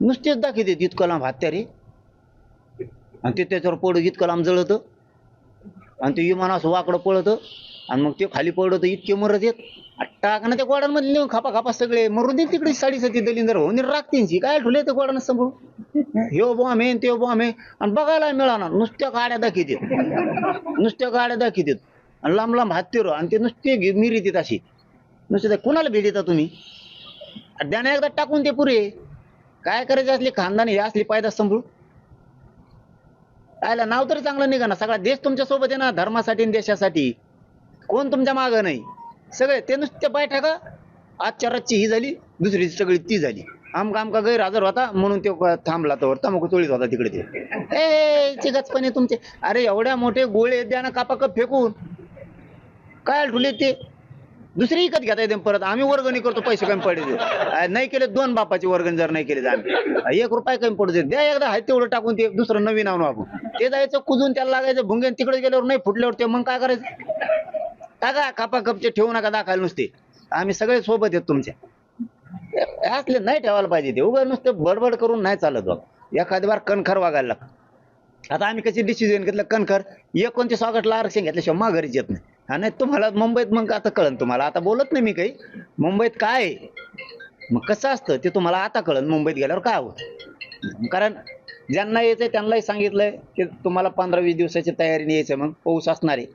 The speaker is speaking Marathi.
नुसतेच दाखवते इतकं लांब हत्यारे. आणि ते त्याच्यावर पडू इतकं कलाम जळतं. आणि ते विमान असं वाकडं पळतं. आणि मग ते खाली पडतं इतके मरत येत टाकणं ना त्या गोडांमध्ये नेऊन खापा खापा सगळे. मरून दे तिकडे साडीसाठी दलिंदर होऊन राखतींची काय ठुले ते गोडानं समोर ह्यो बॉम्ब आहे ते बॉम्ब आहे. आणि बघायला मिळाणार नुसत्या गाड्या दाखवतात नुसत्या गाड्या दाखवतात आणि लांब लांब हत्तीर आणि ते नुसते मिरी देत अशी नुसते कुणाला भेट देता तुम्ही द्याने एकदा टाकून ते पुरे. काय करायचं असले खानदानी हे असली पायदा सांभाळू? आयला नाव तरी चांगलं निघा ना सगळा देश तुमच्यासोबत आहे ना धर्मासाठी आणि देशासाठी. कोण तुमच्या मागं नाही? सगळे ते नुसते पाय टाका आजच्या रातची ही झाली दुसरी सगळी ती झाली. आमका आमका गैरहजर होता म्हणून ते थांबला तर तमाखू चोळीत होता तिकडे ते. ए चिगचपणे तुमचे. अरे एवढ्या मोठे गोळे द्या ना कापा कप फेकून. काय ठुले ते दुसरी विकत घेता येते परत आम्ही वर्गणी करतो पैसे कमी पडले नाही केले दोन बापाची वर्गणी जर नाही केले तर आम्ही. एक रुपये कमी पडू द्या एकदा हाय तेवढं टाकून ते दुसरं नवीन आणू आपण. ते जायचं कुजून त्याला लागायचं भुंगेन तिकडे गेल्यावर नाही फुटल्यावर ते मग काय करायचं? टाका कापा कपचे ठेवू नका दाखायला नुसते. आम्ही सगळे सोबत आहेत तुमच्या. असले नाही ठेवायला पाहिजे ते. उभं नुसतं बडबड करून नाही चालत बाबा. एखादी बार कणखर वागायला लागतं. आता आम्ही कशी डिसिजन घेतलं? कणखर एकोणतीस ऑगस्टला आरक्षण घेतल्याशिवाय माघारीच येत नाही. हा नाही तुम्हाला मुंबईत मग आता कळन तुम्हाला. आता बोलत नाही मी काही. मुंबईत काय आहे? मग कसं असतं? ते तुम्हाला आता कळन मुंबईत गेल्यावर काय होतं? कारण ज्यांना यायचंय त्यांनाही सांगितलंय की तुम्हाला पंधरा वीस दिवसाची तयारीने यायचंय मग. पाऊस असणार आहे.